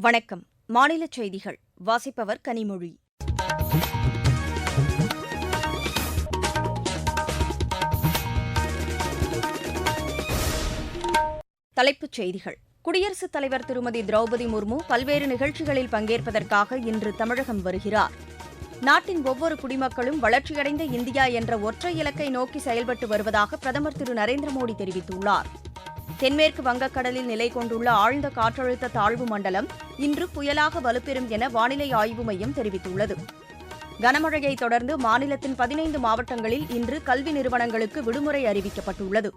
வணக்கம். மாநில செய்திகள். வாசிப்பவர் கனிமொழி. தலைப்புச் செய்திகள். குடியரசுத் தலைவர் திருமதி திரௌபதி முர்மு பல்வேறு நிகழ்ச்சிகளில் பங்கேற்பதற்காக இன்று தமிழகம் வருகிறார். நாட்டின் ஒவ்வொரு குடிமக்களும் வளர்ச்சியடைந்த இந்தியா என்ற ஒற்றை இலக்கை நோக்கி செயல்பட்டு வருவதாக பிரதமர் திரு நரேந்திர மோடி தெரிவித்துள்ளார். தென்மேற்கு வங்கக்கடலில் நிலை கொண்டுள்ள ஆழ்ந்த காற்றழுத்த தாழ்வு மண்டலம் இன்று புயலாக வலுப்பெறும் என வானிலை ஆய்வு மையம் தெரிவித்துள்ளது. கனமழையை தொடர்ந்து மாநிலத்தின் பதினைந்து மாவட்டங்களில் இன்று கல்வி நிறுவனங்களுக்கு விடுமுறை அறிவிக்கப்பட்டுள்ளது.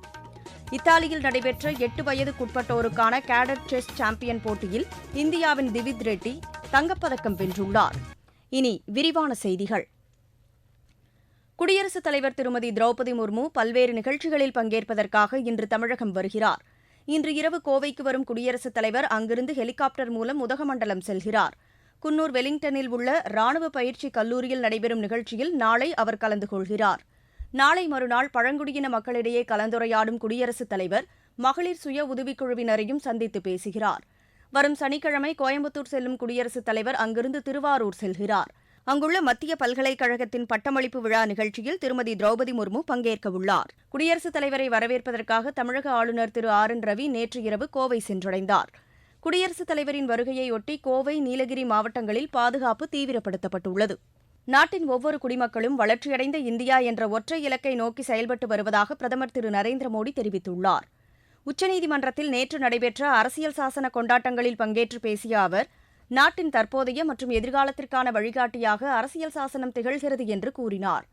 இத்தாலியில் நடைபெற்ற எட்டு வயதுக்குட்பட்டோருக்கான கேடட் செஸ் சாம்பியன் போட்டியில் இந்தியாவின் திவித் ரெட்டி தங்கப்பதக்கம் வென்றுள்ளார். இனி விரிவான செய்திகள். குடியரசுத் தலைவர் திருமதி திரௌபதி முர்மு பல்வேறு நிகழ்ச்சிகளில் பங்கேற்பதற்காக இன்று தமிழகம் வருகிறார். இன்று இரவு கோவைக்கு வரும் குடியரசுத் தலைவர் அங்கிருந்து ஹெலிகாப்டர் மூலம் உதகமண்டலம் செல்கிறார். குன்னூர் வெலிங்டனில் உள்ள ராணுவ பயிற்சி கல்லூரியில் நடைபெறும் நிகழ்ச்சியில் நாளை அவர் கலந்து கொள்கிறார். நாளை மறுநாள் பழங்குடியின மக்களிடையே கலந்துரையாடும் குடியரசுத் தலைவர் மகளிர் சுய உதவிக்குழுவினரையும் சந்தித்து பேசுகிறார். வரும் சனிக்கிழமை கோயம்புத்தூர் செல்லும் குடியரசுத் தலைவர் அங்கிருந்து திருவாரூர் செல்கிறார். அங்குள்ள மத்திய பல்கலைக்கழகத்தின் பட்டமளிப்பு விழா நிகழ்ச்சியில் திருமதி திரௌபதி முர்மு பங்கேற்க உள்ளார். குடியரசுத் தலைவரை வரவேற்பதற்காக தமிழக ஆளுநர் திரு ஆர். என். ரவி நேற்று இரவு கோவை சென்றடைந்தார். குடியரசுத் தலைவரின் வருகையையொட்டி கோவை நீலகிரி மாவட்டங்களில் பாதுகாப்பு தீவிரப்படுத்தப்பட்டுள்ளது. நாட்டின் ஒவ்வொரு குடிமக்களும் வளர்ச்சியடைந்த இந்தியா என்ற ஒற்றை இலக்கை நோக்கி செயல்பட்டு வருவதாக பிரதமர் திரு நரேந்திர மோடி தெரிவித்துள்ளார். உச்சநீதிமன்றத்தில் நேற்று நடைபெற்ற அரசியல் சாசன கொண்டாட்டங்களில் பங்கேற்று பேசிய அவர் நாட்டின் தற்போதைய மற்றும் எதிர்காலத்திற்கான வழிகாட்டியாக அரசியல் சாசனம் திகழ்கிறது என்று கூறினார்.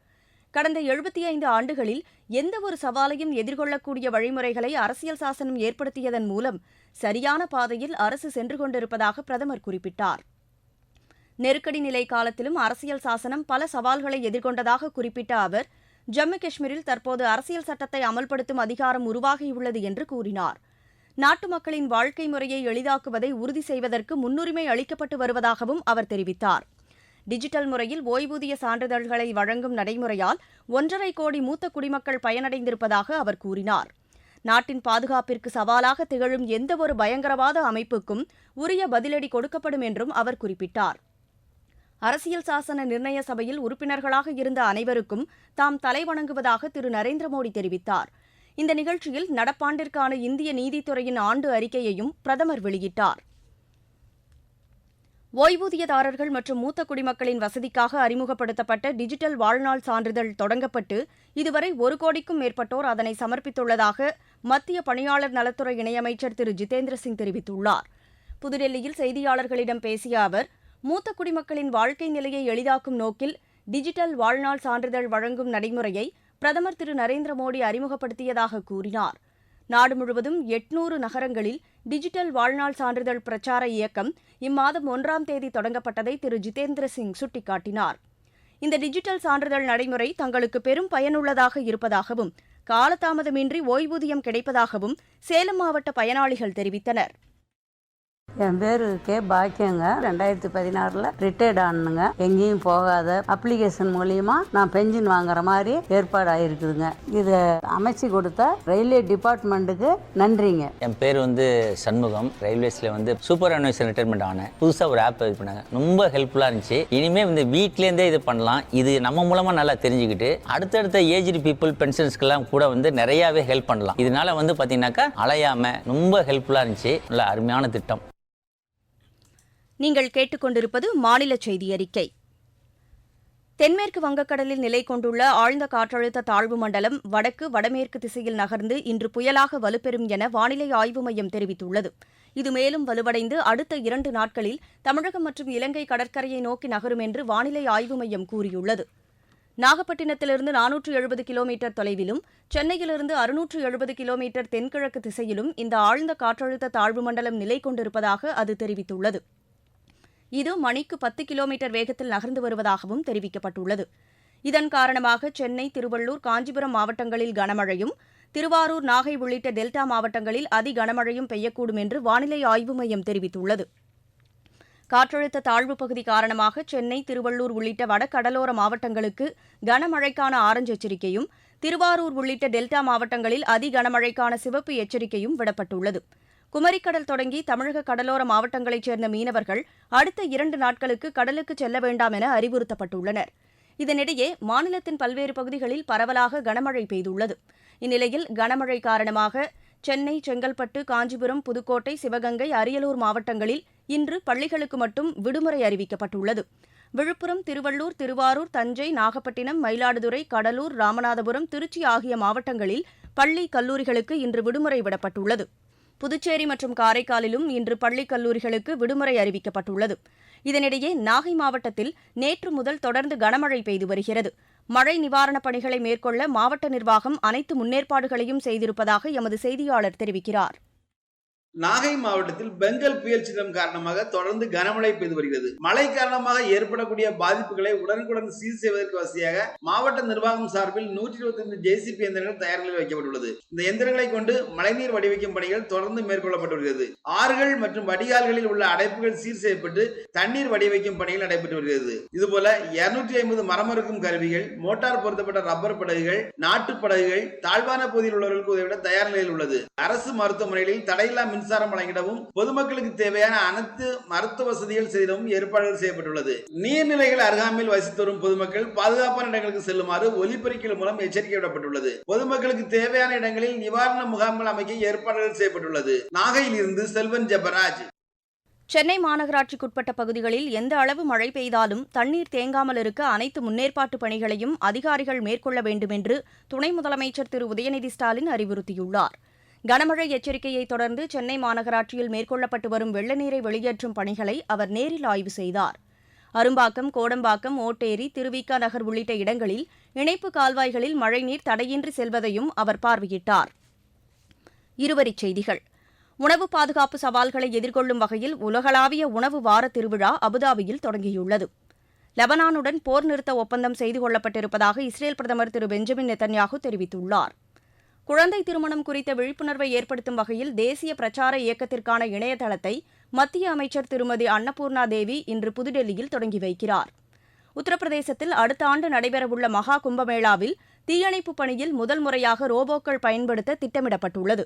கடந்த எழுபத்தி ஐந்து ஆண்டுகளில் எந்த ஒரு சவாலையும் எதிர்கொள்ளக்கூடிய வழிமுறைகளை அரசியல் சாசனம் ஏற்படுத்தியதன் மூலம் சரியான பாதையில் அரசு சென்று கொண்டிருப்பதாக பிரதமர் குறிப்பிட்டார். நெருக்கடி நிலை காலத்திலும் அரசியல் சாசனம் பல சவால்களை எதிர்கொண்டதாக குறிப்பிட்ட அவர் ஜம்மு காஷ்மீரில் தற்போது அரசியல் சட்டத்தை அமல்படுத்தும் அதிகாரம் உருவாகியுள்ளது என்று கூறினார். நாட்டு மக்களின் வாழ்க்கை முறையை எளிதாக்குவதை உறுதி செய்வதற்கு முன்னுரிமை அளிக்கப்பட்டு வருவதாகவும் அவர் தெரிவித்தார். டிஜிட்டல் முறையில் ஓய்வூதிய சான்றிதழ்களை வழங்கும் நடைமுறையால் ஒன்றரை கோடி மூத்த குடிமக்கள் பயனடைந்திருப்பதாக அவர் கூறினார். நாட்டின் பாதுகாப்பிற்கு சவாலாக திகழும் எந்தவொரு பயங்கரவாத அமைப்புக்கும் உரிய பதிலடி கொடுக்கப்படும் என்றும் அவர் குறிப்பிட்டார். அரசியல் சாசன நிர்ணய சபையில் உறுப்பினர்களாக இருந்த அனைவருக்கும் தாம் தலைவணங்குவதாக திரு நரேந்திர மோடி தெரிவித்தார். இந்த நிகழ்ச்சியில் நடப்பாண்டிற்கான இந்திய நீதித்துறையின் ஆண்டு அறிக்கையையும் பிரதமர் வெளியிட்டார். ஓய்வூதியதாரர்கள் மற்றும் மூத்த குடிமக்களின் வசதிக்காக அறிமுகப்படுத்தப்பட்ட டிஜிட்டல் வாழ்நாள் சான்றிதழ் தொடங்கப்பட்டு இதுவரை ஒரு கோடிக்கும் மேற்பட்டோர் அதனை சமர்ப்பித்துள்ளதாக மத்திய பணியாளர் நலத்துறை இணையமைச்சர் திரு. ஜிதேந்திர சிங் தெரிவித்துள்ளார். புதுடெல்லியில் செய்தியாளர்களிடம் பேசிய அவர் மூத்த குடிமக்களின் வாழ்க்கை நிலையை எளிதாக்கும் நோக்கில் டிஜிட்டல் வாழ்நாள் சான்றிதழ் வழங்கும் நடைமுறையை பிரதமர் திரு நரேந்திர மோடி அறிமுகப்படுத்தியதாக கூறினார். நாடு முழுவதும் எட்நூறு நகரங்களில் டிஜிட்டல் வாழ்நாள் சான்றிதழ் பிரச்சார இயக்கம் இம்மாதம் ஒன்றாம் தேதி தொடங்கப்பட்டதை திரு ஜிதேந்திர சிங் சுட்டிக்காட்டினார். இந்த டிஜிட்டல் சான்றிதழ் நடைமுறை தங்களுக்கு பெரும் பயனுள்ளதாக இருப்பதாகவும் காலதாமதமின்றி ஓய்வூதியம் கிடைப்பதாகவும் சேலம் மாவட்ட பயனாளிகள் தெரிவித்தனர். என் பேர் கே பாக்கியங்க. ரெண்டாயிரத்தி பதினாறில் ரிட்டையர்ட் ஆனனுங்க எங்கேயும் போகாத அப்ளிகேஷன் மூலியமா நான் பென்ஷன் வாங்குற மாதிரி ஏற்பாடு ஆயிருக்குதுங்க இதை அமைச்சு கொடுத்த ரயில்வே டிபார்ட்மெண்ட்டுக்கு நன்றிங்க. என் பேர் வந்து சண்முகம். ரயில்வேஸில் வந்து சூப்பர் அனுவேஷன் ரிட்டைர்மெண்ட் ஆனேன். புதுசாக ஒரு ஆப் இது பண்ணாங்க. ரொம்ப ஹெல்ப்ஃபுல்லாக இருந்துச்சு. இனிமேல் வந்து வீட்லேருந்தே இது பண்ணலாம். இது நம்ம மூலமாக நல்லா தெரிஞ்சுக்கிட்டு அடுத்தடுத்த ஏஜ்டு பீப்புள் பென்ஷன்ஸ்க்கெல்லாம் கூட வந்து நிறையாவே ஹெல்ப் பண்ணலாம். இதனால வந்து பார்த்தீங்கன்னாக்கா அலையாமல் ரொம்ப ஹெல்ப்ஃபுல்லாக இருந்துச்சு. நல்ல அருமையான திட்டம். நீங்கள் கேட்டுக்கொண்டிருப்பது மாநில செய்தி அறிக்கை தென்மேற்கு வங்கக்கடலில் நிலை கொண்டுள்ள ஆழ்ந்த காற்றழுத்த தாழ்வு மண்டலம் வடக்கு வடமேற்கு திசையில் நகர்ந்து இன்று புயலாக வலுப்பெறும் என வானிலை ஆய்வு மையம் தெரிவித்துள்ளது. இது மேலும் வலுவடைந்து அடுத்த இரண்டு நாட்களில் தமிழகம் மற்றும் இலங்கை கடற்கரையை நோக்கி நகரும் என்று வானிலை ஆய்வு மையம் கூறியுள்ளது. நாகப்பட்டினத்திலிருந்து நானூற்று எழுபது கிலோமீட்டர் தொலைவிலும் சென்னையிலிருந்து அறுநூற்று எழுபது கிலோமீட்டர் தென்கிழக்கு திசையிலும் இந்த ஆழ்ந்த காற்றழுத்த தாழ்வு மண்டலம் நிலை கொண்டிருப்பதாக அது தெரிவித்துள்ளது. இது மணிக்கு பத்து கிலோமீட்டர் வேகத்தில் நகர்ந்து வருவதாகவும் தெரிவிக்கப்பட்டுள்ளது. இதன் காரணமாக சென்னை திருவள்ளூர் காஞ்சிபுரம் மாவட்டங்களில் கனமழையும் திருவாரூர் நாகை உள்ளிட்ட டெல்டா மாவட்டங்களில் அதி கனமழையும் பெய்யக்கூடும் என்று வானிலை ஆய்வு மையம் தெரிவித்துள்ளது. காற்றழுத்த தாழ்வு பகுதி காரணமாக சென்னை திருவள்ளூர் உள்ளிட்ட வடகடலோர மாவட்டங்களுக்கு கனமழைக்கான ஆரஞ்சு எச்சரிக்கையும் திருவாரூர் உள்ளிட்ட டெல்டா மாவட்டங்களில் அதி கனமழைக்கான சிவப்பு எச்சரிக்கையும் விடப்பட்டுள்ளது. குமரிக்கடல் தொடங்கி தமிழக கடலோர மாவட்டங்களைச் சேர்ந்த மீனவர்கள் அடுத்த இரண்டு நாட்களுக்கு கடலுக்கு செல்ல வேண்டாம் என அறிவுறுத்தப்பட்டுள்ளனர். இதனிடையே மாநிலத்தின் பல்வேறு பகுதிகளில் பரவலாக கனமழை பெய்துள்ளது. இந்நிலையில் கனமழை காரணமாக சென்னை செங்கல்பட்டு காஞ்சிபுரம் புதுக்கோட்டை சிவகங்கை அரியலூர் மாவட்டங்களில் இன்று பள்ளிகளுக்கு மட்டும் விடுமுறை அறிவிக்கப்பட்டுள்ளது. விழுப்புரம் திருவள்ளூர் திருவாரூர் தஞ்சை நாகப்பட்டினம் மயிலாடுதுறை கடலூர் ராமநாதபுரம் திருச்சி ஆகிய மாவட்டங்களில் பள்ளி கல்லூரிகளுக்கு இன்று விடுமுறை விடப்பட்டுள்ளது. புதுச்சேரி மற்றும் காரைக்காலிலும் இன்று பள்ளி கல்லூரிகளுக்கு விடுமுறை அறிவிக்கப்பட்டுள்ளது. இதனிடையே நாகை மாவட்டத்தில் நேற்று முதல் தொடர்ந்து கனமழை பெய்து வருகிறது. மழை நிவாரணப் பணிகளை மேற்கொள்ள மாவட்ட நிர்வாகம் அனைத்து முன்னேற்பாடுகளையும் செய்திருப்பதாக எமது செய்தியாளர் தெரிவிக்கிறார். நாகை மாவட்டத்தில் பெங்கல் புயல் சின்னம் காரணமாக தொடர்ந்து கனமழை பெய்து வருகிறது. மழை காரணமாக ஏற்படக்கூடிய பாதிப்புகளை உடனுக்குடன் சீர் செய்வதற்கு வசதியாக மாவட்ட நிர்வாகம் சார்பில் நூற்றி இருபத்தி ஐந்து ஜேசிபி எந்திரங்கள் தயார் நிலையில் வைக்கப்பட்டுள்ளது. இந்த எந்திரங்களை கொண்டு மழைநீர் வடிவைக்கும் பணிகள் தொடர்ந்து மேற்கொள்ளப்பட்டு வருகிறது. ஆறுகள் மற்றும் வடிகால்களில் உள்ள அடைப்புகள் சீர் செய்யப்பட்டு தண்ணீர் வடிவைக்கும் பணிகள் நடைபெற்று வருகிறது. இதுபோல இருநூற்றி ஐம்பது மரமறுக்கும் கருவிகள் மோட்டார் பொருத்தப்பட்ட ரப்பர் படகுகள் நாட்டு படகுகள் தாழ்வான பகுதியில் உள்ளவர்களுக்கு உதவிட தயார் நிலையில் உள்ளது. அரசு மருத்துவமனைகளில் தடையில்லா மின்சாரம் வழங்கிடவும் பொதுமக்களுக்கு தேவையான அனைத்து மருத்துவ வசதிகள் செய்திடவும் ஏற்பாடுகள் செய்யப்பட்டுள்ளது. நீர்நிலைகள் அருகாமையில் வசித்து வரும் பொதுமக்கள் பாதுகாப்பான இடங்களுக்கு செல்லுமாறு ஒலிபெருக்கிகள் மூலம் எச்சரிக்கை விடப்பட்டுள்ளது. பொதுமக்களுக்கு தேவையான இடங்களில் நிவாரண முகாம்கள் அமைக்க ஏற்பாடுகள் செய்யப்பட்டுள்ளது. நாகையில் இருந்து செல்வன் ஜெபராஜ். சென்னை மாநகராட்சிக்குட்பட்ட பகுதிகளில் எந்த அளவு மழை பெய்தாலும் தண்ணீர் தேங்காமல் இருக்க அனைத்து முன்னேற்பாட்டு பணிகளையும் அதிகாரிகள் மேற்கொள்ள வேண்டும் என்று துணை முதலமைச்சர் திரு. உதயநிதி ஸ்டாலின் அறிவுறுத்தியுள்ளார். கனமழை எச்சரிக்கையை தொடர்ந்து சென்னை மாநகராட்சியில் மேற்கொள்ளப்பட்டு வரும் வெள்ள நீரை வெளியேற்றும் பணிகளை அவர் நேரில் ஆய்வு செய்தார். அரும்பாக்கம் கோடம்பாக்கம் ஓட்டேரி திருவிக நகர் உள்ளிட்ட இடங்களில் இணைப்பு கால்வாய்களில் மழைநீர் தடையின்றி செல்வதையும் அவர் பார்வையிட்டார். இருவரிச் செய்திகள். உணவு பாதுகாப்பு சவால்களை எதிர்கொள்ளும் வகையில் உலகளாவிய உணவு வார திருவிழா அபுதாபியில் தொடங்கியுள்ளது. லெபனானுடன் போர் நிறுத்த ஒப்பந்தம் செய்து கொள்ளப்பட்டிருப்பதாக இஸ்ரேல் பிரதமர் திரு பெஞ்சமின் நெத்தன்யாகு தெரிவித்துள்ளார். குழந்தை திருமணம் குறித்த விழிப்புணர்வை ஏற்படுத்தும் வகையில் தேசிய பிரச்சார இயக்கத்திற்கான இணையதளத்தை மத்திய அமைச்சர் திருமதி அன்னபூர்ணா தேவி இன்று புதுடெல்லியில் தொடங்கி வைக்கிறார். உத்தரப்பிரதேசத்தில் அடுத்த ஆண்டு நடைபெறவுள்ள மகா கும்பமேளாவில் தீயணைப்புப் பணியில் முதல் முறையாக ரோபோக்கள் பயன்படுத்த திட்டமிடப்பட்டுள்ளது.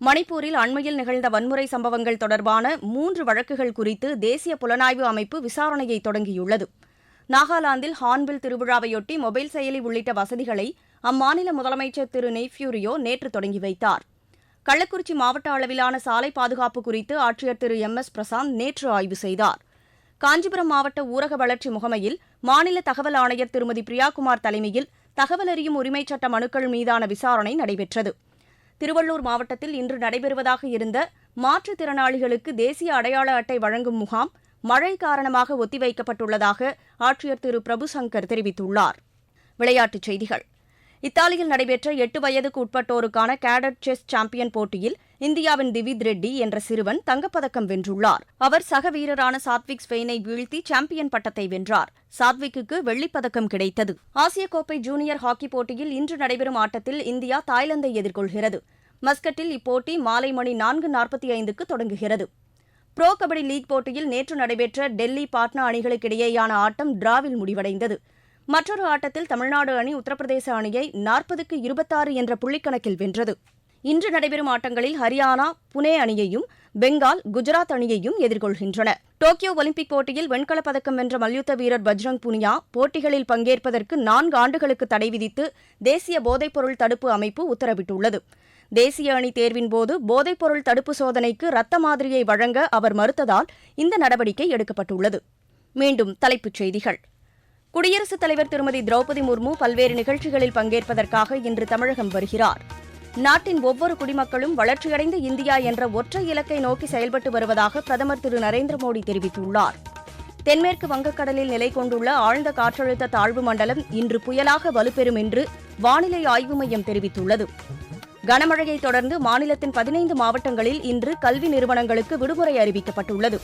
மணிப்பூரில் அண்மையில் நிகழ்ந்த வன்முறை சம்பவங்கள் தொடர்பான மூன்று வழக்குகள் குறித்து தேசிய புலனாய்வு அமைப்பு விசாரணையை தொடங்கியுள்ளது. நாகாலாந்தில் ஹார்ன்பில் திருவிழாவையொட்டி மொபைல் செயலி உள்ளிட்ட வசதிகளை அம்மாநில முதலமைச்சர் திரு நெய்ஃபியூரியோ நேற்று தொடங்கி வைத்தார். கள்ளக்குறிச்சி மாவட்ட அளவிலான சாலை பாதுகாப்பு குறித்து ஆட்சியர் திரு எம். எஸ். பிரசாந்த் நேற்று ஆய்வு செய்தார். காஞ்சிபுரம் மாவட்ட ஊரக வளர்ச்சி முகமையில் மாநில தகவல் ஆணையர் திருமதி பிரியாகுமார் தலைமையில் தகவல் அறியும் உரிமைச் சட்ட மனுக்கள் மீதான விசாரணை நடைபெற்றது. திருவள்ளூர் மாவட்டத்தில் இன்று நடைபெறுவதாக இருந்த மாற்றுத்திறனாளிகளுக்கு தேசிய அடையாள அட்டை வழங்கும் முகாம் மழை காரணமாக ஒத்திவைக்கப்பட்டுள்ளதாக ஆட்சியர் திரு பிரபு சங்கர் தெரிவித்துள்ளார். விளையாட்டுச் செய்திகள். இத்தாலியில் நடைபெற்ற எட்டு வயதுக்கு உட்பட்டோருக்கான கேடட் செஸ் சாம்பியன் போட்டியில் இந்தியாவின் திவித் ரெட்டி என்ற சிறுவன் தங்கப்பதக்கம் வென்றுள்ளார். அவர் சக வீரரான சாத்விக் ஸ்பெயினை வீழ்த்தி சாம்பியன் பட்டத்தை வென்றார். சாத்விக்கு வெள்ளிப்பதக்கம் கிடைத்தது. ஆசிய கோப்பை ஜூனியர் ஹாக்கி போட்டியில் இன்று நடைபெறும் ஆட்டத்தில் இந்தியா தாய்லாந்தை எதிர்கொள்கிறது. மஸ்கட்டில் இப்போட்டி மாலை மணி நான்கு நாற்பத்தி ஐந்துக்கு தொடங்குகிறது. ப்ரோ கபடி லீக் போட்டியில் நேற்று நடைபெற்ற டெல்லி பாட்னா அணிகளுக்கிடையேயான ஆட்டம் டிராவில் முடிவடைந்தது. மற்றொரு ஆட்டத்தில் தமிழ்நாடு அணி உத்தரப்பிரதேச அணியை நாற்பதுக்கு இருபத்தாறு என்ற புள்ளிக்கணக்கில் வென்றது. இன்று நடைபெறும் ஆட்டங்களில் ஹரியானா புனே அணியையும் பெங்கால் குஜராத் அணியையும் எதிர்கொள்கின்றன. டோக்கியோ ஒலிம்பிக் போட்டியில் வெண்கலப் பதக்கம் வென்ற மல்யுத்த வீரர் பஜ்ரங் புனியா போட்டிகளில் பங்கேற்பதற்கு நான்கு ஆண்டுகளுக்கு தடை விதித்து தேசிய போதைப்பொருள் தடுப்பு அமைப்பு உத்தரவிட்டுள்ளது. தேசிய அணி தேர்வின் போது போதைப்பொருள் தடுப்பு சோதனைக்கு ரத்த மாதிரியை வழங்க அவர் மறுத்ததால் இந்த நடவடிக்கை எடுக்கப்பட்டுள்ளது. மீண்டும் தலைப்புச் செய்திகள். குடியரசுத் தலைவர் திருமதி திரௌபதி முர்மு பல்வேறு நிகழ்ச்சிகளில் பங்கேற்பதற்காக இன்று தமிழகம் வருகிறார். நாட்டின் ஒவ்வொரு குடிமக்களும் வளர்ச்சியடைந்த இந்தியா என்ற ஒற்றை இலக்கை நோக்கி செயல்பட்டு வருவதாக பிரதமர் திரு நரேந்திர மோடி தெரிவித்துள்ளார். தென்மேற்கு வங்கக்கடலில் நிலை கொண்டுள்ள ஆழ்ந்த காற்றழுத்த தாழ்வு மண்டலம் இன்று புயலாக வலுப்பெறும் என்று வானிலை ஆய்வு மையம் தெரிவித்துள்ளது. கனமழையை தொடர்ந்து மாநிலத்தின் பதினைந்து மாவட்டங்களில் இன்று கல்வி நிறுவனங்களுக்கு விடுமுறை அறிவிக்கப்பட்டுள்ளது.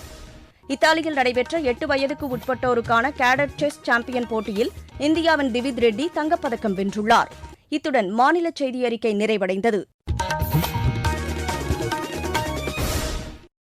இத்தாலியில் நடைபெற்ற எட்டு வயதுக்கு உட்பட்டோருக்கான கேடட் செஸ் சாம்பியன் போட்டியில் இந்தியாவின் திவித் ரெட்டி தங்கப்பதக்கம் வென்றுள்ளார். இத்துடன் மாநில செய்தி அறிக்கை நிறைவடைந்தது.